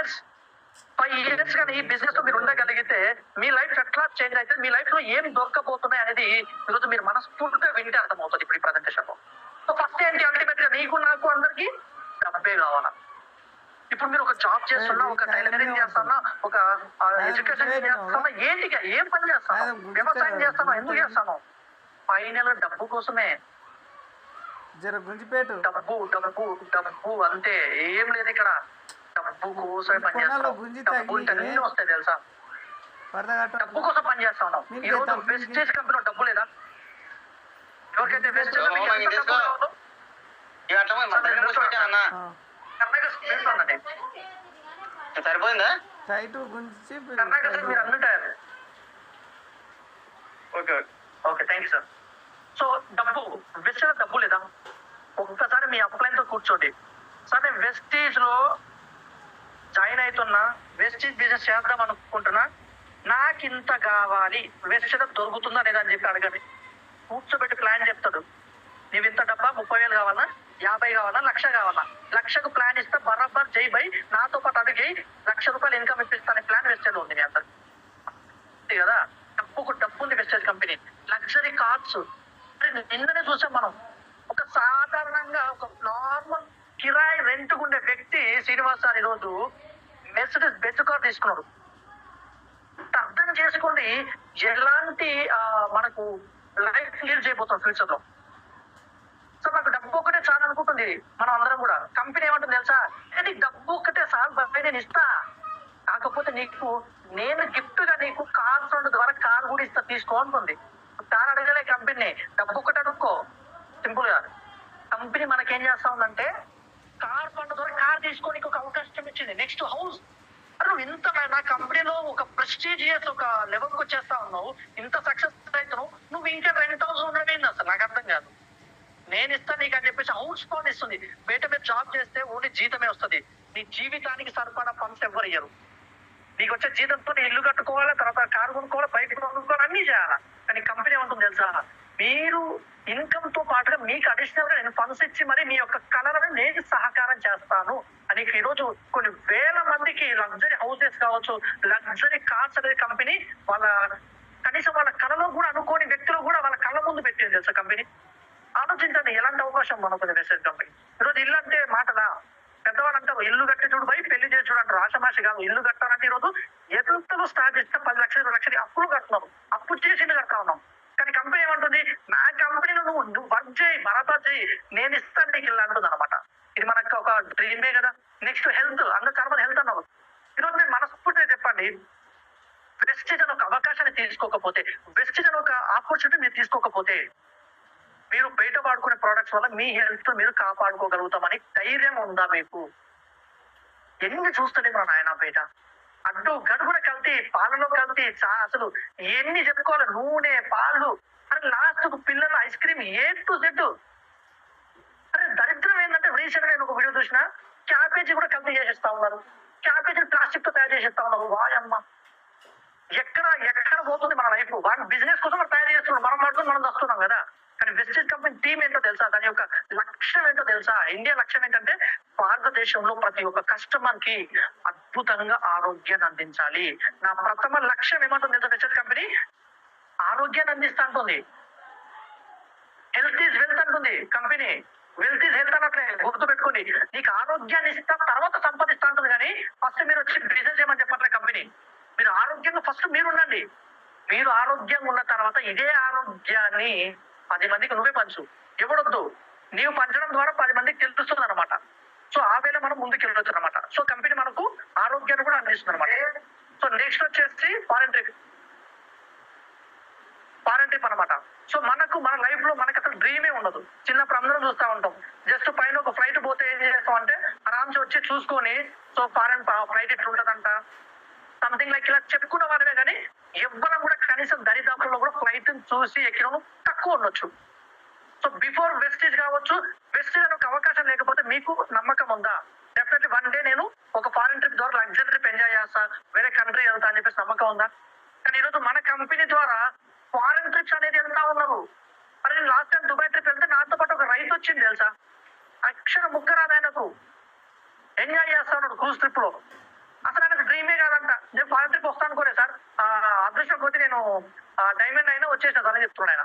Years five years కానీ ఈ బిజినెస్లో మీరు ఉండగలిగితే మీ లైఫ్ ఎట్లా చేంజ్ అయితే మీ లైఫ్లో ఏం దొరకబోతున్నాయి అనేది ఈరోజు మీరు మనస్ఫూర్తిగా వింటే అర్థమవుతుంది ఇప్పుడు ఈ ప్రజెంటేషన్లో. సో ఫస్ట్ ఏంటి అల్టిమేట్గా? నీకు నాకు అందరికి డబ్బే కావాలా? ఇప్పుడు మీరు ఒక జాబ్ చేస్తున్నా ఒక టైలరింగ్ చేస్తున్నా ఒక ఎడ్యుకేషన్ చేస్తున్నా ఏంటిగా ఏం పని చేస్తాను? వ్యవసాయం చేస్తాను ఎందుకు చేస్తాను? ఫైనల్ డబ్బు కోసమే. జర గుంజిపేటు. డబ్బు డబ్బు డబ్బు అంతే. ఏం లేదు ఇక్కడ. డబ్బు కోసమే పని కొనాలో చేస్తాం గుంజి డబ్బు అన్ని వస్తాయి తెలుసా డబ్బు కోసం పని చేస్తా ఉన్నాం ఈ రోజు వెస్టేజ్ కంపెనీలో డబ్బు లేదా ఎవరికైతే వెస్టేజ్ సరిపోయిందా టైట్ మీరు అన్నుంటారు okay okay thank sir so డబ్బు వెస్టేజ్ డబ్బు లేదా ఒక్కసారి మీ అప్లైన్తో కూర్చోండి సార్ నేను వెస్టేజ్లో జాయిన్ అవుతున్నా వెస్టేజ్ బిజినెస్ చేద్దాం అనుకుంటున్నా. నాకు ఇంత కావాలి వెస్టేజ్ దొరుకుతుందా లేదా అని చెప్పి అడగండి. కూర్చోబెట్టి ప్లాన్ చెప్తాడు. నీవు ఇంత డబ్బా ముప్పై వేలు కావాలా? యాభై కావాలా? లక్ష కావాలా? లక్షకు ప్లాన్ ఇస్తే. బరాబర్ చేయి బై. నాతో పాటు అడిగి లక్ష రూపాయలు ఇన్కమ్ ఇప్పిస్తానే ప్లాన్ వెస్టేజ్ ఉంది మీ అందరు. కదా? డబ్బుకు డబ్బు ఉంది వెస్టేజ్ కంపెనీ. లగ్జరీ కార్స్ నిన్ననే చూసాం మనం. ఒక సాధారణంగా ఒక నార్మల్ కిరాయి రెంట్ ఉండే వ్యక్తి శ్రీనివాస్ సార్ ఈరోజు మెర్సిడెస్ బెంచ్ కార్ తీసుకున్నాడు. అర్థం చేసుకోండి ఎలాంటి మనకు లైఫ్ లీడ్ చేయబోతాం ఫ్యూచర్లో. సో నాకు డబ్బు ఒకటే చాలు అనుకుంటుంది మనం అందరం కూడా. కంపెనీ ఏమంటుంది తెలుసా? నీకు డబ్బు ఒకటే చాలు బాబాయ్ నేను ఇస్తా. కాకపోతే నీకు నేను గిఫ్ట్గా నీకు కార్ రెండు ద్వారా కార్ కూడా ఇస్తా తీసుకో అంటుంది. కార్ అడగలే కంపెనీ డబ్బు ఒకటి అడుక్కో. సింపుల్గా. కంపెనీ మనకేం చేస్తా ఉందంటే కార్ ఫండ్ ద్వారా కార్ తీసుకోనికి ఒక అవకాశం ఇచ్చింది. నెక్స్ట్ హౌస్ నువ్వు ఇంత నా- కంపెనీలో ఒక ప్రెస్టీజియస్ ఒక లెవెల్కి వచ్చేస్తా ఉన్నావు. ఇంత సక్సెస్ అవుతున్నావు నువ్వు ఇంకా రెంట్ హౌస్ ఉండవేంది అసలు? నాకు అర్థం కాదు. నేను ఇస్తాను నీకు అని చెప్పేసి హౌస్ ఫండ్ ఇస్తుంది. బయట మీద జాబ్ చేస్తే ఓన్లీ జీతమే వస్తుంది. నీ జీవితానికి సరిపడా ఫండ్స్ ఎవరు ఇయ్యరు. నీకు వచ్చే జీతంతో ఇల్లు కట్టుకోవాలి? తర్వాత కారు కొనుక్కోవాలి? బయట కొనుక్కోవాలి? అన్ని చేయాలి. కానీ కంపెనీ ఉంటుంది తెలుసా? మీరు ఇన్కమ్తో పాటుగా మీకు అడిషనల్గా నేను ఫండ్స్ ఇచ్చి మరి మీ యొక్క కళలను నేను సహకారం చేస్తాను. అని ఈ రోజు కొన్ని వేల మందికి లగ్జరీ హౌసెస్ కావచ్చు లగ్జరీ కార్స్ అనేది కంపెనీ వాళ్ళ కనీసం వాళ్ళ కళలో కూడా అనుకోని వ్యక్తులు కూడా వాళ్ళ కళ్ళ ముందు పెట్టింది తెలుసా కంపెనీ ఆలోచించండి ఎలాంటి అవకాశం మనకు మెసేజ్ కంపెనీ ఈరోజు ఇల్లు అంటే మాటలా? పెద్దవాళ్ళు అంటారు ఇల్లు కట్టి చూడు పోయి పెళ్ళి చేసి చూడు అంటారు. ఆశమాష కాదు ఇల్లు కట్టాలంటే ఈరోజు ఎంతలో స్టార్ట్ చేస్తే పది లక్షలు ఇరవై లక్షలు అప్పులు కడుతున్నాం అప్పు చేసి ఇల్లు కడతా ఉన్నాం. కానీ కంపెనీ ఏమంటుంది? నా కంపెనీలో నువ్వు నువ్వు వర్క్ చేయి బరాబర్ చేయి. నేను ఇస్తాను నీకు ఇల్లు అంటుంది అనమాట ఇది మనకు ఒక డ్రీమే కదా. నెక్స్ట్ హెల్త్ అందరు చాలా మంది హెల్త్ అన్నారు ఈరోజు మీరు మనస్ఫూర్తిగా చెప్పండి. వెస్టేజ్ అని ఒక అవకాశాన్ని తీసుకోకపోతే వెస్టేజ్ అని ఒక ఆపర్చునిటీ మీరు తీసుకోకపోతే మీరు బయట వాడుకునే ప్రోడక్ట్స్ వల్ల మీ హెల్త్ మీరు కాపాడుకోగలుగుతామని ధైర్యం ఉందా మీకు? ఎన్ని చూస్తలేము నాయన బయట. అటు గడుపున కల్తీ పాలలో కల్తీ చా అసలు ఎన్ని చెప్పుకోవాలి నూనె పాలు. అని లాస్ట్ పిల్లల ice cream A to Z అరే దరిద్రం ఏంటంటే రీసెంట్గా నేను ఒక వీడియో చూసిన. క్యాబేజీ కూడా కల్తీ చేసేస్తా ఉన్నారు. క్యాబేజీ ప్లాస్టిక్తో తయారు చేసేస్తా ఉన్నారు. వాయమ్మ. ఎక్కడ ఎక్కడ పోతుంది మన లైఫ్? వాటి బిజినెస్ కోసం మనం తయారు చేస్తున్నాం. మనం మాత్రం మనం వస్తున్నాం కదా. కానీ వెస్టేజ్ కంపెనీ టీం ఏంటో తెలుసా? దాని యొక్క లక్ష్యం ఏంటో తెలుసా? ఇండియా లక్ష్యం ఏంటంటే భారతదేశంలో ప్రతి ఒక్క కస్టమర్కి అద్భుతంగా ఆరోగ్యాన్ని అందించాలి. నా ప్రథమ లక్ష్యం ఏమంటుంది తెలుసా కంపెనీ? ఆరోగ్యాన్ని అందిస్తా అంటుంది. హెల్త్ ఈజ్ వెల్త్ అంటుంది కంపెనీ. వెల్త్ ఈజ్ హెల్త్ అన్నట్లే గుర్తు పెట్టుకుని నీకు ఆరోగ్యాన్ని ఇస్తా తర్వాత సంపాదిస్తా అంటుంది కానీ ఫస్ట్ మీరు వచ్చి బిజినెస్ చేయమని చెప్పట్లే కంపెనీ. మీరు ఆరోగ్యంగా ఫస్ట్ మీరు ఉండండి మీరు ఆరోగ్యంగా ఉన్న తర్వాత ఇదే ఆరోగ్యాన్ని పది మందికి నువ్వే పంచు. ఎవడొద్దు? నీవు పంచడం ద్వారా పది మందికి తెలుస్తుంది అనమాట సో ఆ వేళ మనం ముందుకు వెళ్ళొచ్చు అనమాట సో కంపెనీ మనకు ఆరోగ్యాన్ని కూడా అందిస్తుంది అనమాట సో నెక్స్ట్ వచ్చేసి ఫారెన్ ట్రిప్ ఫారెన్ ట్రిప్ అనమాట. సో మనకు మన లైఫ్లో మనకు అసలు డ్రీమే ఉండదు. చిన్నప్పుడు అందరం చూస్తా ఉంటాం. జస్ట్ పైన ఒక ఫ్లైట్ పోతే ఏం చేస్తాం అంటే ఆరామ్స్ వచ్చి చూసుకొని సో ఫారెన్ ఫ్లైట్ ఇట్లా ఉంటదంట? సంథింగ్ లైక్ ఇలా చెప్పుకున్న వాళ్ళమే కానీ ఎవ్వరం కూడా కనీసం దరిదాపుల్లో కూడా ఫ్లైట్ చూసి ఎక్కిన తక్కువ ఉండొచ్చు. సో బిఫోర్ వెస్టేజ్ కావచ్చు వెస్టేజ్ అనే ఒక అవకాశం లేకపోతే మీకు నమ్మకం ఉందా? డెఫినెట్లీ వన్ డే నేను ఒక ఫారెన్ ట్రిప్ ద్వారా లగ్జరీ ట్రిప్ ఎంజాయ్ చేస్తా వేరే కంట్రీ వెళ్తా అని చెప్పేసి నమ్మకం ఉందా? కానీ ఈరోజు మన కంపెనీ ద్వారా ఫారెన్ ట్రిప్స్ అనేది వెళ్తా ఉన్నారు మరి నేను లాస్ట్ టైం దుబాయ్ ట్రిప్ వెళ్తే నాతో పాటు ఒక రైతు వచ్చింది తెలుసా? అక్షర ముక్క రాదాయనకు ఎంజాయ్ చేస్తా ఉన్నాడు క్రూజ్ ట్రిప్లో. అసలు ఆయనకు డ్రీమే కాదంట. నేను ఫారెన్ ట్రిప్ వస్తాను అనుకోలే సార్. అదృష్టం కొద్ది నేను డైమండ్ అయినా వచ్చేసిన అని చెప్తున్నాను ఆయన.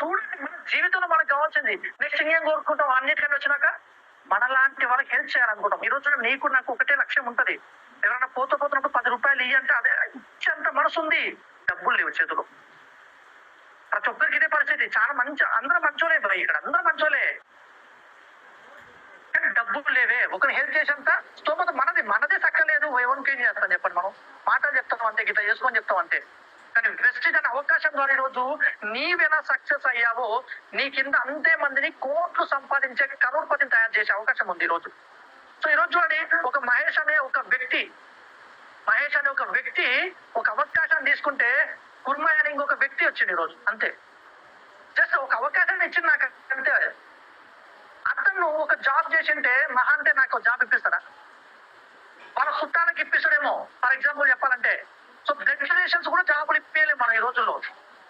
చూడండి మన జీవితంలో మనకు కావాల్సింది. నెక్స్ట్ ఇంకేం కోరుకుంటాం. అన్నిటికన్నా వచ్చినాక మనలాంటి వాళ్ళకి హెల్ప్ చేయాలనుకుంటాం. ఈ రోజున నీకు నాకు ఒకటే లక్ష్యం ఉంటది. ఎవరైనా పోతూ పోతున్నప్పుడు పది రూపాయలు ఇవ్వంటే అదే ఇచ్చేంత మనసు ఉంది. డబ్బులు లేవు చేతులు. ప్రతి ఒక్కరికి ఇదే పరిస్థితి. చాలా మంచి అందరూ మంచోలే ఇక్కడ. అందరూ మంచోలే కానీ డబ్బులు లేవే. ఒకరిని హెల్ప్ చేసేంత స్తోమత మనది. మనదే సక్కలేదు. ఎవరికి ఏం చేస్తాం చెప్పండి మనం? మాటలు చెప్తాం అంతే గీత. చేసుకొని చెప్తాం అంతే. కానీ వెస్టేజ్ అనే అవకాశం ద్వారా ఈరోజు నీవెలా సక్సెస్ అయ్యావో నీ కింద అంతే మందిని కోట్లు సంపాదించే కరోడ్పతిని తయారు చేసే అవకాశం ఉంది ఈరోజు సో ఈరోజు చూడండి ఒక మహేష్ అనే ఒక వ్యక్తి మహేష్ అనే ఒక వ్యక్తి ఒక అవకాశం తీసుకుంటే కుర్మా అనే ఇంకొక వ్యక్తి వచ్చింది ఈరోజు అంతే. జస్ట్ ఒక అవకాశాన్ని ఇచ్చింది నాకు అంతే. అతను ఒక జాబ్ చేసింటే మహా అంటే నాకు జాబ్ ఇప్పిస్తాడా వాళ్ళ చుట్టాలకు ఇప్పిస్తాడేమో ఫర్ ఎగ్జాంపుల్ చెప్పాలంటే సో బ్లడ్ డొనేషన్స్ కూడా జాబులు ఇప్పలేము మనం ఈ రోజుల్లో.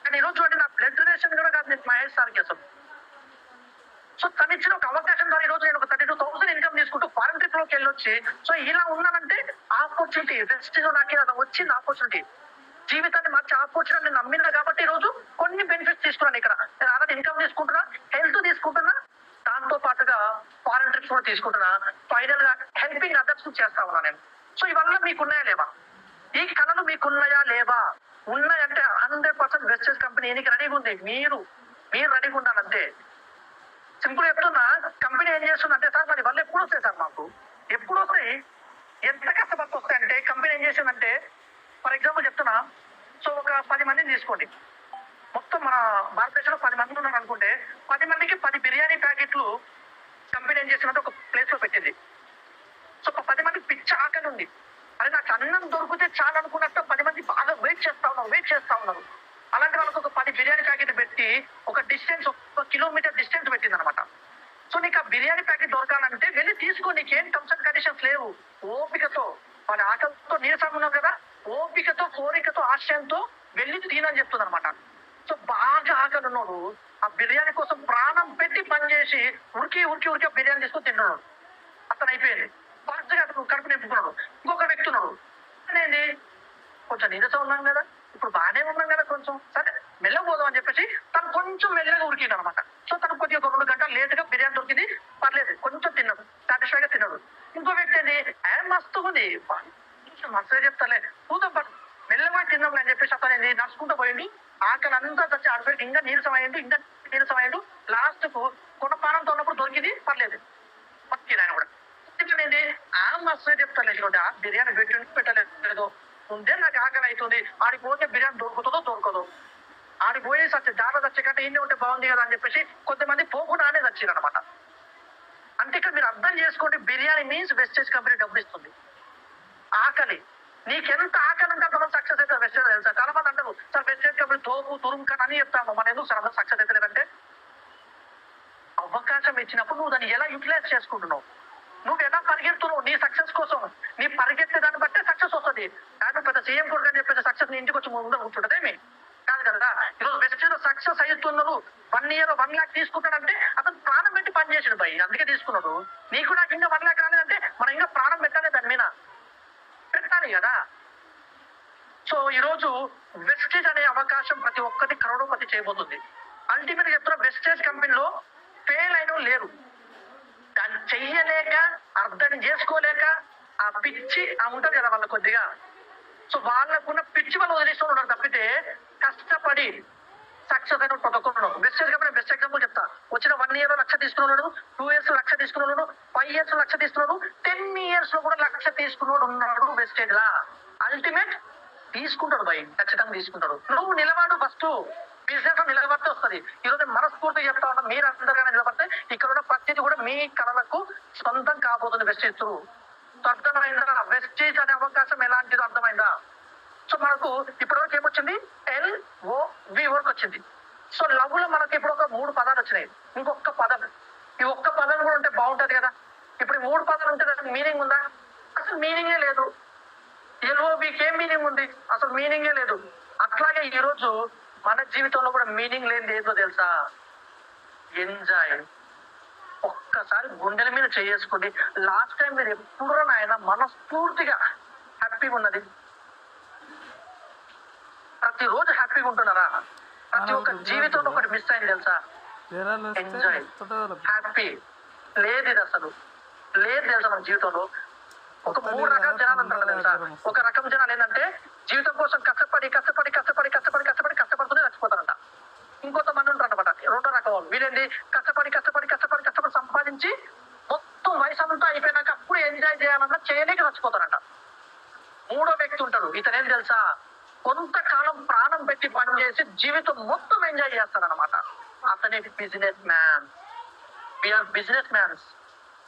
కానీ ఈ రోజు అంటే నా బ్లడ్ డొనేషన్ కూడా కాదు నేను మహేష్ సార్కి అసలు సో తను ఇచ్చిన ఒక అవకాశం ద్వారా ఈ రోజు నేను ఒక థర్టీ టూ థౌసండ్ ఇన్కమ్ తీసుకుంటూ ఫారెన్ ట్రిప్లోకి వెళ్ళొచ్చి సో ఇలా ఉన్నానంటే ఆపర్చునిటీ వెస్ట్ నాకు అది వచ్చింది ఆపర్చునిటీ జీవితాన్ని మార్చే ఆపర్చునిటీ నమ్మినా కాబట్టి ఈ రోజు కొన్ని బెనిఫిట్స్ తీసుకున్నాను ఇక్కడ. నేను ఆల్రెడీ ఇన్కమ్ తీసుకుంటున్నా హెల్త్ తీసుకుంటున్నా దాంతో పాటుగా ఫారెన్ ట్రిప్స్ కూడా తీసుకుంటున్నా. ఫైనల్గా హెల్పింగ్ అదర్స్ చేస్తా ఉన్నా నేను. సో ఇవల్ల మీకున్నాయా లేవా? ఈ కళలు మీకున్నాయా లేవా? ఉన్నాయంటే హండ్రెడ్ పర్సెంట్ వెస్టేజ్ కంపెనీ ఎనికి రెడీగా ఉంది. మీరు మీరు రెడీగా ఉండాలంటే. సింపుల్ చెప్తున్నా కంపెనీ ఏం చేస్తుందంటే సార్ మరి వాళ్ళు ఎప్పుడు వస్తాయి సార్ మాకు? ఎప్పుడు వస్తాయి? ఎంత కష్టపడి వస్తాయి అంటే కంపెనీ ఏం చేసిందంటే ఫర్ ఎగ్జాంపుల్ చెప్తున్నా సో ఒక పది మందిని తీసుకోండి. మొత్తం మన భారతదేశంలో పది మంది ఉన్నారు అనుకుంటే పది మందికి పది బిర్యానీ ప్యాకెట్లు కంపెనీ ఏం చేసిందంటే ఒక ప్లేస్లో పెట్టింది. సో ఒక పది మందికి పిచ్చ ఆకలి ఉంది. అది నాకు అన్నం దొరికితే చాలు అనుకున్నట్టు పది మంది బాగా వెయిట్ చేస్తా ఉన్నారు వెయిట్ చేస్తా ఉన్నారు. అలాంటి వాళ్ళకి ఒక పది బిర్యానీ ప్యాకెట్ పెట్టి ఒక డిస్టెన్స్ ఒక కిలోమీటర్ డిస్టెన్స్ పెట్టింది అనమాట సో నీకు ఆ బిర్యానీ ప్యాకెట్ దొరకాలంటే వెళ్ళి తీసుకో నీకేం టర్మ్స్ అండ్ కండిషన్స్ లేవు. ఓపికతో మన ఆకలితో నీరసంగా ఉన్నావు కదా ఓపికతో కోరికతో ఆశయంతో వెళ్ళి తినని చెప్తుంది అనమాట సో బాగా ఆకలి ఉన్నాడు ఆ బిర్యానీ కోసం ప్రాణం పెట్టి పనిచేసి ఉరికి ఉరికి ఉరికి బిర్యానీ తీసుకొని తింటున్నాడు. అతను అయిపోయింది. ఫాస్ట్గా అతను కడుపు నింపుకున్నాడు ఇంకొక వ్యక్తి ఉన్నాడు. అనేది కొంచెం నీరసం ఉన్నాం కదా. ఇప్పుడు బాగానే ఉన్నాం కదా కొంచెం. సరే మెల్లగా పోదాం అని చెప్పేసి తను కొంచెం మెల్లగా ఉరికిండు అనమాట సో తను కొద్దిగా ఒక రెండు గంటలు లేట్గా బిర్యానీ దొరికింది. పర్లేదు కొంచెం తిన్నాడు సాటిస్ఫైగా తిన్నాడు ఇంకో వ్యక్తి ఏంది ఏ మస్తు ఉంది. మస్తుగా చెప్తాలే. చూద్దాం పట్టు. మెల్లగా తిన్నాం అని చెప్పేసి అతను నడుచుకుంటూ పోయిండు. ఆకలి అంతా తెచ్చి ఆడిపోయి ఇంకా నీరసం అయ్యిండు ఇంకా నీరసం అయ్యిండు లాస్ట్కు కొనపానంతో ఉన్నప్పుడు దొరికింది. పర్లేదు. పక్కింది ఆయన కూడా. ఎందుకంటే ఆ మస్తు చెప్తాను ఆ బిర్యానీ పెట్టి పెట్టలేదు. ముందే నాకు ఆకలి అవుతుంది. ఆడికి పోతే బిర్యానీ దొరుకుతుందో దొరకదు. ఆడికి పోయి సత్య దారిలో వచ్చే కంటే ఇన్ని ఉంటే బాగుంది కదా అని చెప్పేసి కొంతమంది పోకుండానే వచ్చారు అనమాట అంటే ఇక్కడ మీరు అర్థం చేసుకోండి బిర్యానీ మీన్స్ వెస్టేజ్ కంపెనీ డబ్బులు ఇస్తుంది. ఆకలి. నీకెంత ఆకలి ఉంటే అంతమంది సక్సెస్ అయితే వెస్టేజ్ తెలుసా? చాలా మంది అంటారు సార్ వెస్టేజ్ కంపెనీ తోపు తురుముకని అని చెప్తాము మన ఎందుకు సార్ సక్సెస్ అయితే లేదంటే అవకాశం ఇచ్చినప్పుడు నువ్వు దాన్ని ఎలా యూటిలైజ్ చేసుకుంటున్నావు? నువ్వు ఎలా పరిగెడుతున్నావు? నీ సక్సెస్ కోసం. నీ పరిగెత్తే దాన్ని బట్టే సక్సెస్ వస్తుంది. కానీ పెద్ద సీఎం కొడుకు అని చెప్పేసి సక్సెస్ నీ ఇంటికి వచ్చి ముందు కాదు కదా? ఈరోజు వెస్ట్ సక్సెస్ అవుతున్నారు వన్ ఇయర్ వన్ లాక్ తీసుకుంటాడంటే అతను ప్రాణం పెట్టి పని చేసాడు భయ్. అందుకే తీసుకున్నాడు. నీకు నాకు ఇంకా వన్ లాక్ రాలేదంటే మనం ఇంకా ప్రాణం పెట్టాలి దాని మీద. పెట్టాలి కదా? సో ఈ రోజు వెస్టేజ్ అనే అవకాశం ప్రతి ఒక్కటి కరోడోపతి చేయబోతుంది. అల్టిమేట్ చెప్తున్న వెస్టేజ్ కంపెనీలో ఫెయిల్ అయిన లేరు. అది చెయ్యలేక అర్థం చేసుకోలేక ఆ పిచ్చి ఆ ఉంటది కదా వాళ్ళ కొద్దిగా. సో వాళ్ళకున్న పిచ్చి వాళ్ళు వదిలేస్తూ ఉన్నారు తప్పితే కష్టపడి సక్సెస్ అయిన ప్రతి బెస్ట్ కాబట్టి బెస్ట్ ఎగ్జాంపుల్ చెప్తా. వచ్చిన వన్ ఇయర్ లక్ష తీసుకున్నాడు టూ ఇయర్స్ లక్ష తీసుకున్నాడు ఫైవ్ ఇయర్స్ లక్ష తీసుకున్నాడు టెన్ ఇయర్స్లో కూడా లక్ష తీసుకున్నాడు ఉన్నాడు వెస్టేజ్ లా. అల్టిమేట్ తీసుకుంటాడు భయ్ ఖచ్చితంగా తీసుకుంటాడు. నువ్వు నిలబడు ఫస్ట్ బిజినెస్లో నిలబడితే వస్తుంది. ఈరోజు మనస్ఫూర్తిగా చెప్తా ఉంటాం మీరు అందరికైనా నిలబడితే ఇక్కడ ఉన్న ప్రతిదీ కూడా మీ కళలకు సొంతం కాబోతుంది వెస్టేజ్ త్రూ. అర్థమైందా? వెస్టేజ్ అనే అవకాశం ఎలాంటిదో అర్థమైందా? సో మనకు ఇప్పుడు ఏమొచ్చింది? ఎల్ ఓ వి వరకు వచ్చింది. సో లవ్లో మనకి ఇప్పుడు ఒక మూడు పదాలు వచ్చినాయి. ఇంకొక పదం. ఈ ఒక్క పదం కూడా ఉంటే బాగుంటది కదా? ఇప్పుడు మూడు పదాలు ఉంటే దానికి మీనింగ్ ఉందా? అసలు మీనింగే లేదు. ఎల్ఓబికి ఏం మీనింగ్ ఉంది? అసలు మీనింగే లేదు. అట్లాగే ఈరోజు మన జీవితంలో కూడా మీనింగ్ లేనిది ఏంటో తెలుసా? ఎంజాయ్. ఒక్కసారి గుండెల మీద చేసుకుని లాస్ట్ టైం మీరు ఎప్పుడు నాయన మనస్ఫూర్తిగా హ్యాపీగా ఉన్నది. ప్రతిరోజు హ్యాపీగా ఉంటున్నారా? ప్రతి ఒక్క జీవితంలో ఒకటి మిస్ అయింది తెలుసా. ఫోటోలు హ్యాపీ లేదు ఇది అసలు. లేదు తెలుసా మన జీవితంలో? ఒక మూడు రకాల జనాలు ఉంటారు తెలుసా? ఒక రకం జనాలు ఏంటంటే జీవితం కోసం కష్టపడి కష్టపడి కష్టపడి కష్టపడి కష్టపడి ఇంకొంతమంది ఉంటారు అనమాట రెండో రకం. వాళ్ళు వీరేంది కష్టపడి కష్టపడి కష్టపడి కష్టపడి సంపాదించి మొత్తం వయసు అంతా అయిపోయినాక అప్పుడు ఎంజాయ్ చేయాలన్నా చేయలేక చచ్చిపోతారంట మూడో వ్యక్తి ఉంటాడు. ఇతనేం తెలుసా? కొంతకాలం ప్రాణం పెట్టి పని చేసి జీవితం మొత్తం ఎంజాయ్ చేస్తాడనమాట అతనే business man we are business mans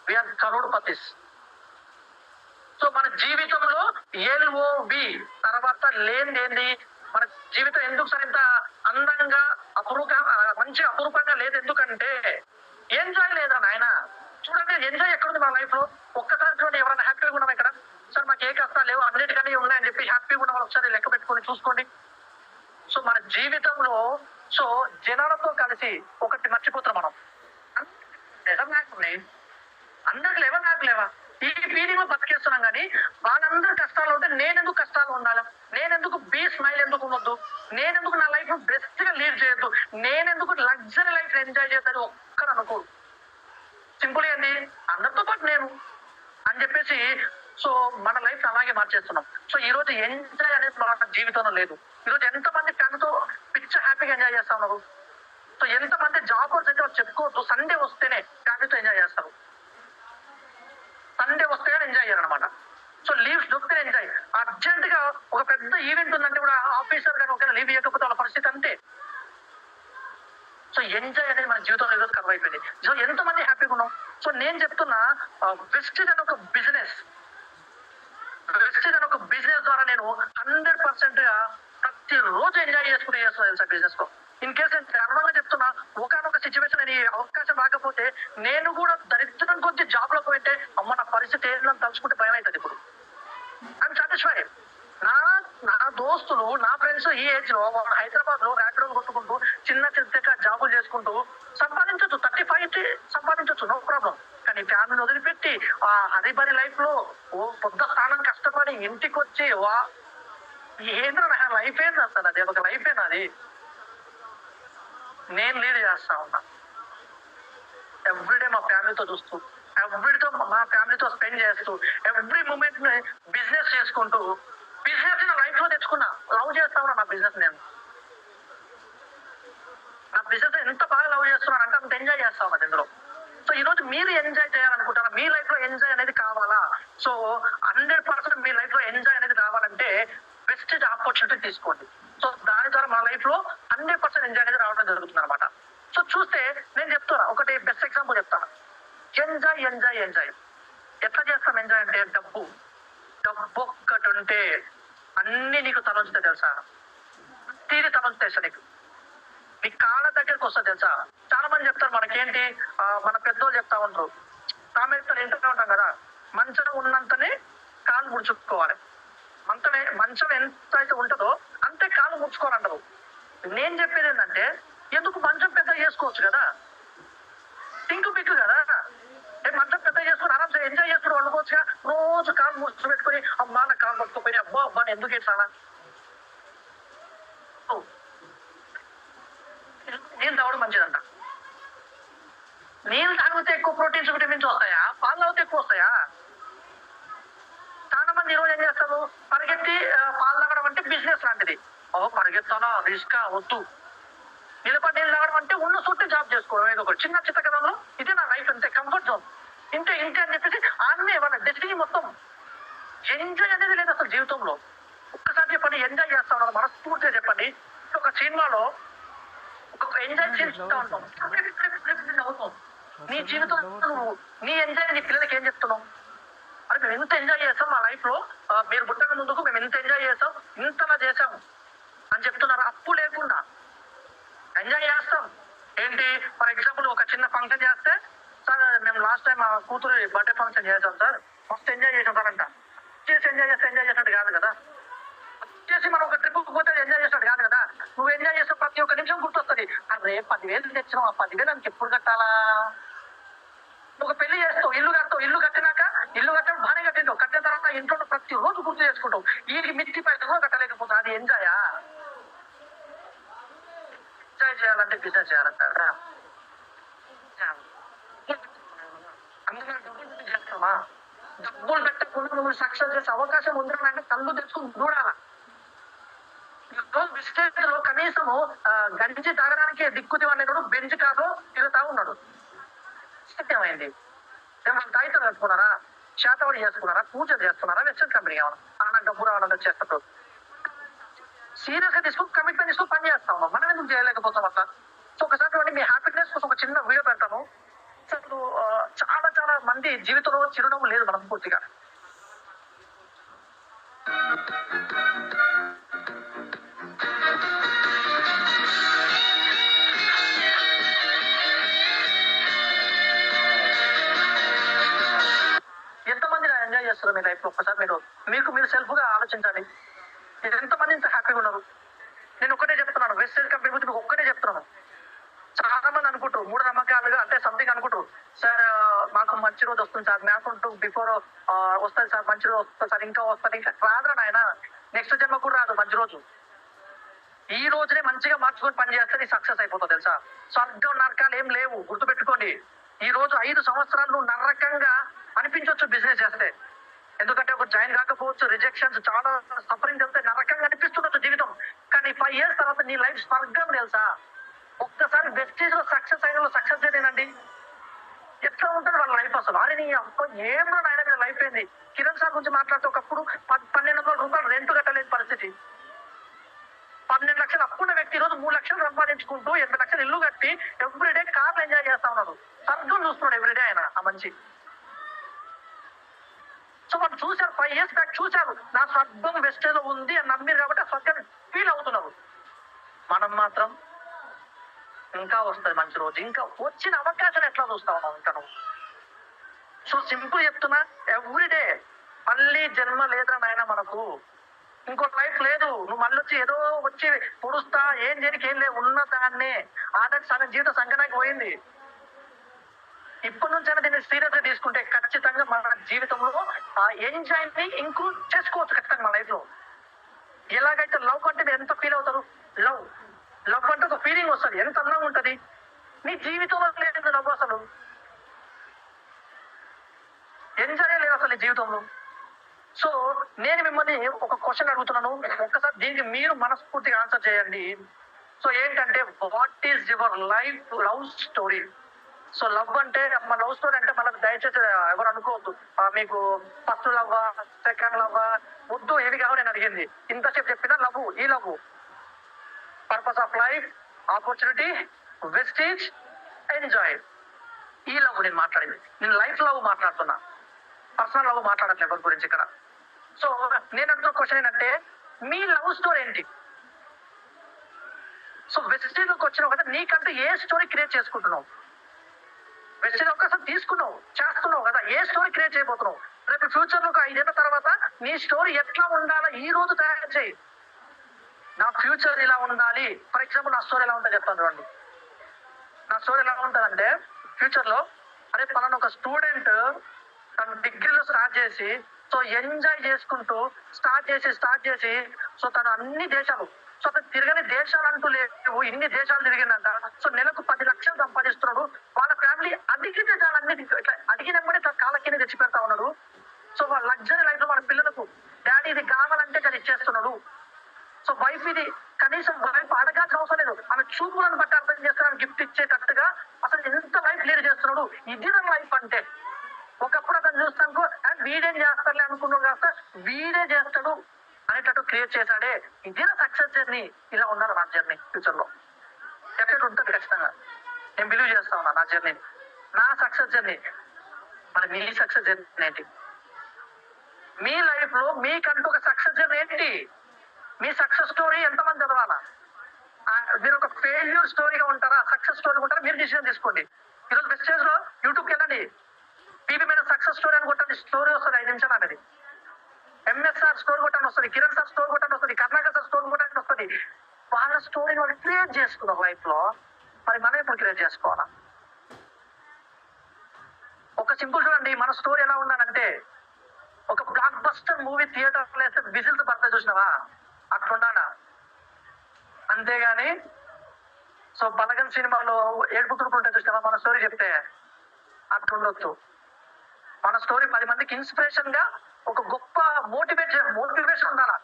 we are crorepatis. So మన జీవితంలో ఎల్ఓబి తర్వాత లేనిదేంది? మన జీవితం ఎందుకు సార్ ఇంత అందంగా అపురూప మంచి అపురూపంగా లేదు? ఎందుకంటే ఎంజాయ్ లేదా నాయన. చూడండి ఎంజాయ్ ఎక్కడుంది మన లైఫ్లో? ఒక్కసారి చూడండి ఎవరైనా హ్యాపీగా ఉన్నాం ఇక్కడ? సార్ మాకు ఏ కష్టాలు లేవు అన్నిటికన్నీ ఉన్నాయని చెప్పి హ్యాపీగా ఉన్న వాళ్ళు ఒకసారి లెక్క పెట్టుకొని చూసుకోండి. సో మన జీవితంలో సో జనాలతో కలిసి ఒకటి మర్చిపోతాం మనం. నిజం నాకున్నాయి అందరికి లేవా నాకు లేవా? ఈ ఫీలింగ్లో బతికేస్తున్నాం కానీ వాళ్ళందరూ కష్టాలు ఉంటే నేనెందుకు కష్టాలు ఉండాలి? నేనెందుకు బీ స్మైల్ ఎందుకు ఉండొద్దు? నేనెందుకు నా లైఫ్ బెస్ట్గా లీడ్ చేయొద్దు? నేనెందుకు లగ్జరీ లైఫ్ ఎంజాయ్ చేద్దని ఒక్కరు అనుకోడు సింపుల్ ఏంటి అందరితో పాటు నేను. అని చెప్పేసి సో మన లైఫ్ అలాగే మార్చేస్తున్నాం. సో ఈ రోజు ఎంజాయ్ అనేది మన జీవితంలో లేదు. ఈ రోజు ఎంతమంది ఫ్యాన్తో పిచ్చ హ్యాపీగా ఎంజాయ్ చేస్తా ఉన్నారు? సో ఎంతమంది జాబ్ అయితే చెప్పుకోవద్దు. సండే వస్తేనే ఫ్యామిలీతో ఎంజాయ్ చేస్తారు. సండే వస్తే ఎంజాయ్ చేయరు సో లీవ్స్ దొరికితే ఎంజాయ్ అర్జెంట్గా ఒక పెద్ద ఈవెంట్ ఉందంటే కూడా ఆఫీసర్ గారు ఒకవేళ లీవ్ ఇవ్వకపోతే వాళ్ళ పరిస్థితి అంతే. సో ఎంజాయ్ అనేది మన జీవితంలో ఈరోజు కరువు అయిపోయింది. సో ఎంతమంది హ్యాపీగా ఉన్నాం? సో నేను చెప్తున్నా వెస్టేజ్ అని ఒక బిజినెస్ వెస్టేజ్ అని ఒక బిజినెస్ ద్వారా నేను హండ్రెడ్ పర్సెంట్గా ప్రతి రోజు ఎంజాయ్ చేసుకుని చేస్తున్నాను సార్ బిజినెస్లో ఇన్ కేసు నేను గర్వంగా చెప్తున్నా ఒకనొక సిచ్యువేషన్ అని అవకాశం రాకపోతే నేను కూడా దరిద్రం కొద్ది జాబ్లో పోయింటే అమ్మ నా పరిస్థితి ఏంటని తలుచుకుంటే భయం అవుతుంది ఇప్పుడు. సాటిస్ఫైడ్ నా నా దోస్తులు నా ఫ్రెండ్స్ ఈ ఏజ్లో వాళ్ళు హైదరాబాద్లో ర్యాపిడో కొట్టుకుంటూ చిన్న చిన్న జాబులు చేసుకుంటూ సంపాదించవచ్చు థర్టీ ఫైవ్ సంపాదించవచ్చు నో ప్రాబ్లం కానీ ఫ్యామిలీని వదిలిపెట్టి ఆ హరిబరి లైఫ్లో ఓ పొద్దు స్థానం కష్టపడి ఇంటికి వచ్చి వా ఏంద్ర నా లైఫ్ ఏంది అసలు అది? ఒక లైఫ్ అది? నేను లీడ్ చేస్తా ఉన్నా. ఎవ్రీడే మా ఫ్యామిలీతో చూస్తూ ఎవ్రీతో మా ఫ్యామిలీతో స్పెండ్ చేస్తూ ఎవ్రీ మూమెంట్ని బిజినెస్ చేసుకుంటూ బిజినెస్ నా లైఫ్లో తెచ్చుకున్నా లవ్ చేస్తా ఉన్నా నా బిజినెస్ నేను. నా బిజినెస్ ఎంత బాగా లవ్ చేస్తున్నాను అంటే అంత ఎంజాయ్ చేస్తా ఉన్నా ఇందులో సో ఈ రోజు మీరు ఎంజాయ్ చేయాలనుకుంటారా మీ లైఫ్లో ఎంజాయ్ అనేది కావాలా? సో హండ్రెడ్ పర్సెంట్ మీ లైఫ్లో ఎంజాయ్ అనేది రావాలంటే బెస్ట్ ఆపర్చునిటీ తీసుకోండి. సో దాని ద్వారా మన లైఫ్లో హండ్రెడ్ పర్సెంట్ ఎంజాయ్ అనేది రావడం జరుగుతుంది అనమాట సో చూస్తే నేను చెప్తున్నా ఒకటి బెస్ట్ ఎగ్జాంపుల్ చెప్తాను. ఎంజాయ్ ఎంజాయ్ ఎంజాయ్ ఎట్లా చేస్తాం ఎంజాయ్ అంటే డబ్బు. డబ్బు ఒక్కటి ఉంటే అన్ని నీకు తలంచుతాయి తెలుసా? తీరి తలంచుతాయి సార్ నీకు. నీ కాళ్ళ దగ్గరికి వస్తుంది తెలుసా? చాలా మంది చెప్తారు మనకేంటి? మన పెద్దోళ్ళు చెప్తా ఉంటారు. కామెంట్లు ఇంటనే ఉంటాం కదా. మంచం ఉన్నంతనే కాలు ముడుచుకోవాలి. మంచమే మంచం ఎంత అయితే ఉంటుందో అంతే కాలు ముడుచుకోవాలంటారు. నేను చెప్పేది ఏంటంటే ఎందుకు మంచం పెద్ద చేసుకోవచ్చు కదా? థింక్ పిక్కు కదా? ఏ మంచం పెద్ద చేసుకుని ఆరామ్సే ఎంజాయ్ చేసుకుని వండుకోవచ్చుగా రోజు కాలు ముచ్చు పెట్టుకుని అమ్మా నా కాలు పట్టుకుపోయి అబ్బా అబ్బా నేను ఎందుకు వేసానా నేను తాగడం మంచిదంట. నీళ్ళు తాగితే ఎక్కువ ప్రోటీన్స్ విటమిన్స్ వస్తాయా? పాలు తాగితే ఎక్కువ వస్తాయా? చాలా మంది ఈరోజు ఏం చేస్తారు? పరిగెత్తి పాలు తాగడం అంటే బిజినెస్ లాంటిది. ఓ పరిగెత్తానా? రిస్క్? వద్దు. నిలబడి నీళ్ళు తాగడం అంటే ఉన్న చుట్టూ జాబ్ చేసుకోవడం. ఏదో ఒకటి చిన్న చిత్త కథలో ఇదే నా లైఫ్ అంతే కంఫర్ట్ జోన్ ఇంతే ఇంతే అని చెప్పేసి అన్నీ వాళ్ళ డెస్టినీ మొత్తం ఎంజాయ్ అనేది లేదు అసలు జీవితంలో. ఒక్కసారి చెప్పండి ఎంజాయ్ చేస్తా ఉన్నారు మనస్ఫూర్తిగా చెప్పండి. ఒక సినిమాలో ఒక ఎంజాయ్ చేస్తూ ఉంటాం అవుతాం. నీ నువ్వు నీ ఎంజాయ్ నీ పిల్లలకి ఏం చెప్తున్నావు అరే మేము ఎంత ఎంజాయ్ చేస్తాం మా లైఫ్లో మీరు పుట్టక ముందుకు మేము ఎంత ఎంజాయ్ చేస్తాం ఇంతలా చేసాం అని చెప్తున్నారు. అప్పు లేకుండా ఎంజాయ్ చేస్తాం. ఏంటి? ఫర్ ఎగ్జాంపుల్ ఒక చిన్న ఫంక్షన్ చేస్తే సార్ మేము లాస్ట్ టైం మా కూతురు బర్త్డే ఫంక్షన్ చేసాం సార్. మస్తు ఎంజాయ్ చేసాం సార్ అంట చేసి ఎంజాయ్ చేస్తే ఎంజాయ్ చేసినట్టు కాదు కదా. చేసి మనం ఒక ట్రిప్ పోతే ఎంజాయ్ చేసినట్టు కాదు కదా. నువ్వు ఎంజాయ్ చేస్తే ప్రతి ఒక్క నిమిషం గుర్తొస్తుంది. అరే పదివేలు తెచ్చినావు. ఆ పదివేలు నాకు ఎప్పుడు కట్టాలా? ఒక పెళ్ళి చేస్తావు. ఇల్లు కడతావు. ఇల్లు కట్టినాక ఇల్లు కట్టడం బాగానే కట్టింటావు కట్టిన తర్వాత ఇంట్లో ప్రతి రోజు గుర్తు చేసుకుంటావు. వీరికి మిర్చి పైసలు కూడా కట్టలేకపోతుంది అది ఎంజాయా ఎంజాయ్ చేయాలంటే బిజినెస్ చేయాలంటారా అందుకని డబ్బులు పెట్టి డబ్బులు పెట్టకుండా నువ్వు సక్సెస్ చేసే అవకాశం ఉందని కళ్ళు తెచ్చుకుని చూడాలా? బిస్కెట్ కనీసము గంజి తాగడానికి దిక్కుది అనేటప్పుడు బెంజ్ కాదు తిరుగుతా ఉన్నాడు. సత్యమైంది. మనం కాగితం కట్టుకున్నారా? శాతవడి చేసుకున్నారా? పూజలు చేస్తున్నారా? వెచ్చని కంపెనీ కావాలి? నాకు డబ్బు రావాలంటే చేస్తారు సీరియస్గా తీసుకుని కమిట్మెంట్ తీసుకుని పని చేస్తా ఉన్నాం మనం ఎందుకు చేయలేకపోతాం అట్లా? సో ఒకసారి మీ హ్యాపీనెస్ కోసం ఒక చిన్న వీడియో పెడతాము అసలు చాలా చాలా మంది జీవితంలో చిరునవ్వు లేదు మనస్ఫూర్తిగా వస్తుంది సార్ మ్యాథ్ ఉంటూ బిఫోర్ వస్తుంది సార్ మంచి రోజు వస్తుంది సార్. ఇంకా వస్తుంది ఇంకా రాదురా నాయన. నెక్స్ట్ జన్మ కూడా రాదు మంచి రోజు. ఈ రోజునే మంచిగా మార్చుకొని పని చేస్తే నీ సక్సెస్ అయిపోతుంది తెలుసా? స్వర్గం నరకాలు ఏం లేవు. గుర్తుపెట్టుకోండి. ఈ రోజు ఐదు సంవత్సరాలు నువ్వు నరకంగా అనిపించవచ్చు బిజినెస్ చేస్తే. ఎందుకంటే ఒక జాయిన్ కాకపోవచ్చు రిజెక్షన్స్ చాలా సఫరింగ్ తెలిస్తే నరకంగా అనిపిస్తుండొచ్చు జీవితం. కానీ ఫైవ్ ఇయర్స్ తర్వాత నీ లైఫ్ స్వర్గం తెలుసా? ఒక్కసారి వెస్టేజ్లో సక్సెస్ అయిన సక్సెస్ చేయనండి ఎట్లా ఉంటుంది వాళ్ళ లైఫ్ అసలు? అరే నీ అప్ప ఏమో ఆయన మీద లైఫ్ ఏంది? కిరణ్ సార్ గురించి మాట్లాడితే ఒకప్పుడు ప- పన్నెండు వందల రూపాయలు రెంట్ కట్టలేని పరిస్థితి. పన్నెండు లక్షలు అప్పున్న వ్యక్తి ఈ రోజు మూడు లక్షలు సంపాదించుకుంటూ ఎనభై లక్షలు ఇల్లు కట్టి ఎవ్రీడే కార్ ఎంజాయ్ చేస్తా ఉన్నాడు. సర్గం చూస్తున్నాడు ఎవ్రీడే ఆయన ఆ మంచి సో వాళ్ళు చూశారు ఫైవ్ ఇయర్స్ బ్యాక్ చూశారు నా స్వర్గం వెస్టేజ్లో ఉంది అని నమ్మిరు కాబట్టి ఆ స్వర్గాన్ని ఫీల్ అవుతున్నారు మనం మాత్రం ఇంకా వస్తుంది మంచి రోజు. ఇంకా వచ్చిన అవకాశం ఎట్లా చూస్తావు ఉన్నాం ఇంకా నువ్వు? సో సింపుల్ చెప్తున్నా ఎవ్రీడే మళ్ళీ జన్మ లేదా నాయన మనకు. ఇంకో లైఫ్ లేదు. నువ్వు మళ్ళీ వచ్చి ఏదో వచ్చి పొడుస్తా ఏం చేయడానికి ఏం లేదు ఉన్న దాన్ని ఆల్రెడీ సగం జీవిత సంఘనానికి పోయింది. ఇప్పటి నుంచైనా దీన్ని సీరియస్గా తీసుకుంటే ఖచ్చితంగా మన జీవితంలో ఆ ఎంజాయ్ని ఇంక్లూడ్ చేసుకోవచ్చు ఖచ్చితంగా మన లైఫ్లో. ఎలాగైతే లవ్ కంటే ఎంత ఫీల్ అవుతారు? లవ్ లవ్ అంటే ఒక ఫీలింగ్ వస్తుంది. ఎంత అందంగా ఉంటుంది? నీ జీవితంలో లేదు లవ్ అసలు. ఎంజాయ్ లేదు అసలు నీ జీవితంలో. సో నేను మిమ్మల్ని ఒక క్వశ్చన్ అడుగుతున్నాను. ఒక్కసారి దీనికి మీరు మనస్ఫూర్తిగా ఆన్సర్ చేయండి. సో ఏంటంటే what is your life love story so love అంటే మన లవ్ స్టోరీ అంటే మనకు దయచేసి ఎవరు అనుకోవద్దు. మీకు ఫస్ట్ లవ్ సెకండ్ లవ్ వద్దు ఏది కావాలి నేను అడిగింది. ఇంతసేపు చెప్పినా లవ్ ఈ love purpose of life opportunity wastage enjoy ఈ లవ్ నేను మాట్లాడింది. నేను లైఫ్ లవ్ మాట్లాడుతున్నా. పర్సనల్ లవ్ మాట్లాడట్లేదు ఎవరి గురించి ఇక్కడ. సో నేను అడుగుతున్న క్వశ్చన్ ఏంటంటే మీ లవ్ స్టోరీ ఏంటి? సో వెస్టేజ్లోకి వచ్చిన కదా నీకంటే ఏ స్టోరీ క్రియేట్ చేసుకుంటున్నావు? వెస్టేజ్ ఒక్కసారి తీసుకున్నావు చేస్తున్నావు కదా ఏ స్టోరీ క్రియేట్ చేయబోతున్నావు? రేపు ఫ్యూచర్లో ఒక ఐదేళ్ళ తర్వాత నీ స్టోరీ ఎట్లా ఉండాలో ఈ రోజు తయారు చేయి. నా ఫ్యూచర్ ఇలా ఉండాలి? ఫర్ ఎగ్జాంపుల్ నా స్టోరీ ఎలా ఉంటుందో చెప్తాను చూడండి. నా స్టోరీ ఎలా ఉంటుందంటే ఫ్యూచర్లో అరే పలానా ఒక స్టూడెంట్ తన డిగ్రీలో స్టార్ట్ చేసి సో ఎంజాయ్ చేసుకుంటూ స్టార్ట్ చేసి స్టార్ట్ చేసి సో తను అన్ని దేశాలు సో అతను తిరగని దేశాలు అంటూ లేవు ఇన్ని దేశాలు తిరిగిందంట. సో నెలకు పది లక్షలు సంపాదిస్తున్నాడు. వాళ్ళ ఫ్యామిలీ అడిగిన దాన్ని ఇట్లా అడిగినప్పుడే తన కాళ్ళ కింద తెచ్చి పెడతా ఉన్నాడు. సో వాళ్ళ లగ్జరీ లైఫ్లో వాళ్ళ పిల్లలకు డాడీ ఇది కావాలంటే తను ఇచ్చేస్తున్నాడు. సో వైఫ్ ఇది కనీసం వైఫ్ అడగాల్సిన అవసరం లేదు. ఆమె చూపులను బట్టి అర్థం చేస్తున్నాను గిఫ్ట్ ఇచ్చేటట్టుగా. అసలు ఎంత లైఫ్ లీడ్ చేస్తున్నాడు. ఇది నా లైఫ్ అంటే ఒకప్పుడు అతను చూస్తాను వీడేం చేస్తారులే అనుకున్నాడు కాస్త వీడే చేస్తాడు అనేటట్టు క్రియేట్ చేశాడే. ఇదే నా సక్సెస్ జర్నీ ఇలా ఉన్నారు నా జర్నీ ఫ్యూచర్లో ఎఫెక్ట్ ఉంటుంది ఖచ్చితంగా. నేను బిలీవ్ చేస్తా ఉన్నా నా జర్నీ నా. సక్సెస్ జర్నీ మరి మీ సక్సెస్ జర్నీ ఏంటి? మీ లైఫ్లో మీకంటూ ఒక సక్సెస్ సక్సెస్ స్టోరీ ఎంతమంది చదవాలా? మీరు ఒక ఫెయిల్యూర్ స్టోరీగా ఉంటారా? సక్సెస్ స్టోరీ ఉంటారా? మీరు డిసిజన్ తీసుకోండి. ఈరోజు వెస్టేజ్లో యూట్యూబ్కి వెళ్ళండి. టీవీ మీద సక్సెస్ స్టోరీ అని కొట్టండి. స్టోరీ వస్తుంది ఐదు నిమిషాలు అనేది ఎంఎస్ఆర్ స్టోరీ కొట్టండి వస్తుంది. కిరణ్ సార్ స్టోరీ కొట్టండి వస్తుంది. కర్ణాటక సార్ స్టోరీ కొట్టండి వస్తుంది. వాళ్ళ స్టోరీని వాళ్ళు క్రియేట్ చేసుకున్నారు లైఫ్లో మరి మనం ఎప్పుడు క్రియేట్ చేసుకోవాలా? ఒక సింపుల్ చూడండి. మన స్టోరీ ఎలా ఉండాలంటే ఒక బ్లాక్ బస్టర్ మూవీ థియేటర్ వేస్తే విజిల్స్ పడతాయి చూసినావా? అట్లుండానా అంతేగాని సో బలగన్ సినిమాలో ఏడుపు తుడుకుంటే చూసినావా మన స్టోరీ చెప్తే అట్లుండొచ్చు. మన స్టోరీ పది మందికి ఇన్స్పిరేషన్గా ఒక గొప్ప మోటివేషన్ మోటివేషన్ ఉండాలా?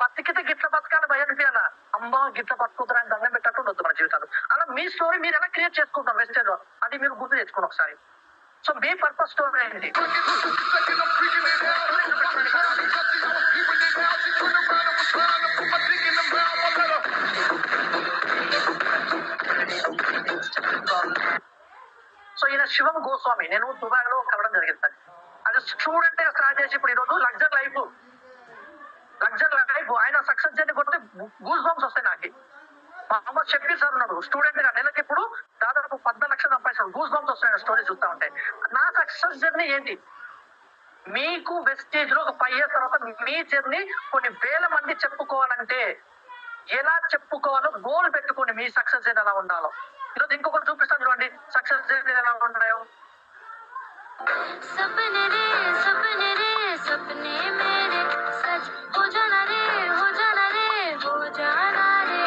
బతికితే గిట్ల బతకాలి భయం అనిపించాలా అమ్మ గిట్ల బతుకుతారా అని దండం పెట్టట్టు ఉండొద్దు మన జీవితాలు. అలా మీ స్టోరీ మీరు ఎలా క్రియేట్ చేసుకుంటారు వెస్టేజ్లో? అది మీరు గుర్తు తెచ్చుకోండి ఒకసారి. సో మీ పర్పస్ స్టోరీ ఏంటి? ఈయన శివం గోస్వామి. నేను దుబాయ్లో కలవడం జరిగింది సార్. అది స్టూడెంట్ స్టార్ట్ చేసి ఇప్పుడు ఈరోజు లగ్జర్ లైఫ్. Luxury life. ఆయన సక్సెస్ జర్నీ కొడితే గూస్ బాంబ్స్ వస్తాయి నాకు. మా అమ్మ చెప్పి సార్ ఉన్నాడు స్టూడెంట్గా నెలకి ఇప్పుడు దాదాపు పద్నాలుగు లక్షలు సంపాదించాడు గూస్ బాంబ్స్ వస్తాయి స్టోరీ చూస్తా ఉంటే. నా సక్సెస్ జర్నీ ఏంటి? మీకు వెస్టేజ్లో ఒక ఫైవ్ ఇయర్స్ తర్వాత మీ జర్నీ కొన్ని వేల మంది చెప్పుకోవాలంటే ఎలా చెప్పుకోవాలో గోల్ పెట్టుకోండి మీ సక్సెస్ జర్నీ ఎలా ఉండాలో. ఈరోజు ఇంకొకరు చూపిస్తాను చూడండి సక్సెస్ జర్నీ ఎలా ఉన్నాయో सपने रे सपने रे सपने मेरे सच हो जाना रे हो जाना रे हो जाना रे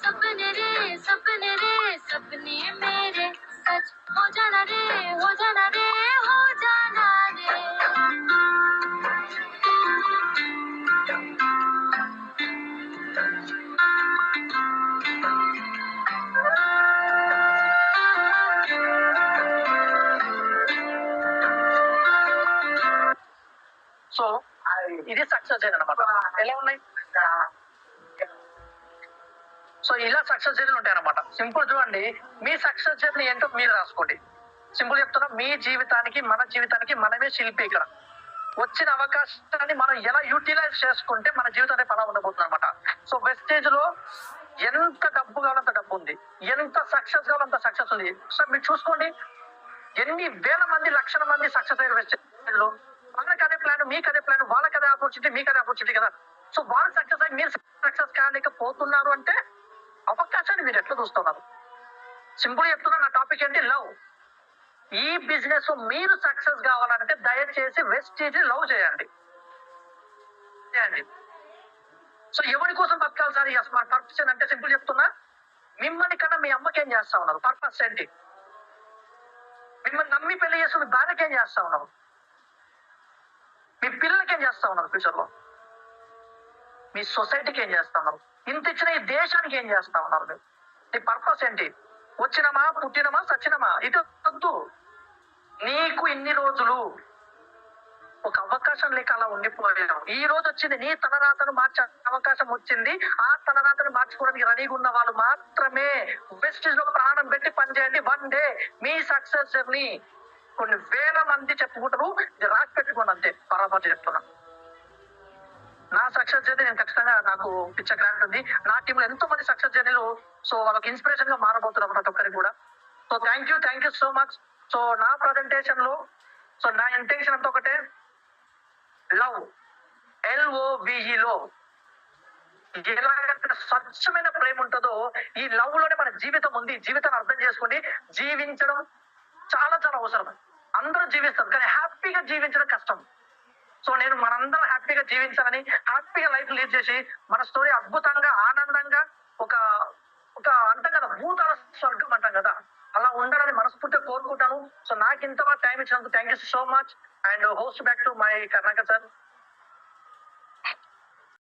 सपने रे सपने रे सपने मेरे सच हो जाना रे हो जाना रे हो जाना ఇది సక్సెస్ జర్నీ అనమాట ఎలా ఉన్నాయి? సో ఇలా సక్సెస్ జర్నీ ఉంటాయి అనమాట సింపుల్ చూడండి మీ సక్సెస్ జర్నీ ఏంటో మీరు రాసుకోండి. సింపుల్ చెప్తున్నా మీ జీవితానికి మన జీవితానికి మనమే శిల్పి ఇక్కడ. వచ్చిన అవకాశాన్ని మనం ఎలా యూటిలైజ్ చేసుకుంటే మన జీవితం అలా ఉండబోతుంది అనమాట సో వెస్టేజ్లో ఎంత డబ్బు కావాలంత డబ్బు ఉంది. ఎంత సక్సెస్ కావాలంత సక్సెస్ ఉంది. సో మీరు చూసుకోండి ఎన్ని వేల మంది లక్షల మంది సక్సెస్ అయ్యారు వెస్టేజ్లో వాళ్ళకి అదే ప్లాన్ మీకు అదే ప్లాన్ వాళ్ళకి అదే ఆపర్చునిటీ మీకు అదే ఆపర్చునిటీ కదా. సో వాళ్ళు సక్సెస్ అయ్యి మీరు సక్సెస్ కాలేకపోతున్నారు అంటే అవకాశాన్ని మీరు ఎట్లా చూస్తున్నారు? సింపుల్ చెప్తున్నా నా టాపిక్ ఏంటి? లవ్ ఈ బిజినెస్ మీరు సక్సెస్ కావాలంటే దయచేసి వెస్టేజ్ లవ్ చేయండి. చేయండి. సో ఎవరి కోసం బతకాలి సార్? ఎస్ మన పర్పస్ అంటే సింపుల్ చెప్తున్నా మిమ్మల్ని కన్నా మీ అమ్మకి ఏం చేస్తా ఉన్నారు? పర్పస్ ఏంటి? మిమ్మల్ని నమ్మి పెళ్ళి చేస్తున్న భార్యకి ఏం చేస్తా ఉన్నారు? మీ పిల్లలకి ఏం చేస్తా ఉన్నారు ఫ్యూచర్లో మీ సొసైటీకి ఏం చేస్తా ఉన్నారు? ఇంత ఇచ్చిన ఈ దేశానికి ఏం చేస్తా ఉన్నారు మీరు? నీ పర్పస్ ఏంటి? వచ్చినమా పుట్టినమా సచ్చినమా? ఇది వద్దు. నీకు ఇన్ని రోజులు ఒక అవకాశం లేక అలా ఉండిపోయావు. ఈ రోజు వచ్చింది నీ తలరాతను మార్చే అవకాశం వచ్చింది. ఆ తలరాతను మార్చుకోవడానికి రెడీగా ఉన్న వాళ్ళు మాత్రమే వెస్టేజ్లో ప్రాణం పెట్టి పనిచేయండి. వన్ డే మీ సక్సెస్ జర్నీ కొన్ని వేల మంది చెప్పుకుంటారు. రాసి పెట్టుకోండి అంతే. పరాపతి చెప్తున్నా నా సక్సెస్ జర్నీ నేను ఖచ్చితంగా నాకు పిచ్చ క్లారిటీ ఉంది. నా టీంలో ఎంతో మంది సక్సెస్ జర్నీలు సో వాళ్ళకి ఇన్స్పిరేషన్గా మారబోతున్నారు ప్రతి ఒక్కరికి కూడా. So thank you thank you so much so నా ప్రజెంటేషన్లో సో నా ఇంటెన్షన్ అంతా ఒకటే. లవ్ ఎల్ఓబిఈ లో. ఎలాగైతే స్వచ్ఛమైన ప్రేమ ఉంటుందో ఈ లవ్లోనే మన జీవితం ఉంది. జీవితాన్ని అర్థం చేసుకోండి జీవించడం చాలా చాలా అవసరం. అందరూ జీవిస్తారు. కానీ హ్యాపీగా జీవించడం కష్టం. సో నేను మనందరం హ్యాపీగా జీవించాలని హ్యాపీగా లైఫ్ లీడ్ చేసి మన స్టోరీ అద్భుతంగా ఆనందంగా ఒక ఒక అంటాం కదా భూతాల స్వర్గం అంటాం కదా. అలా ఉండాలని మనస్ఫూర్తిగా కోరుకుంటాను. సో నాకు ఇంతవరకు టైం ఇచ్చినందుకు thank you so much and host back to my Karnakar sir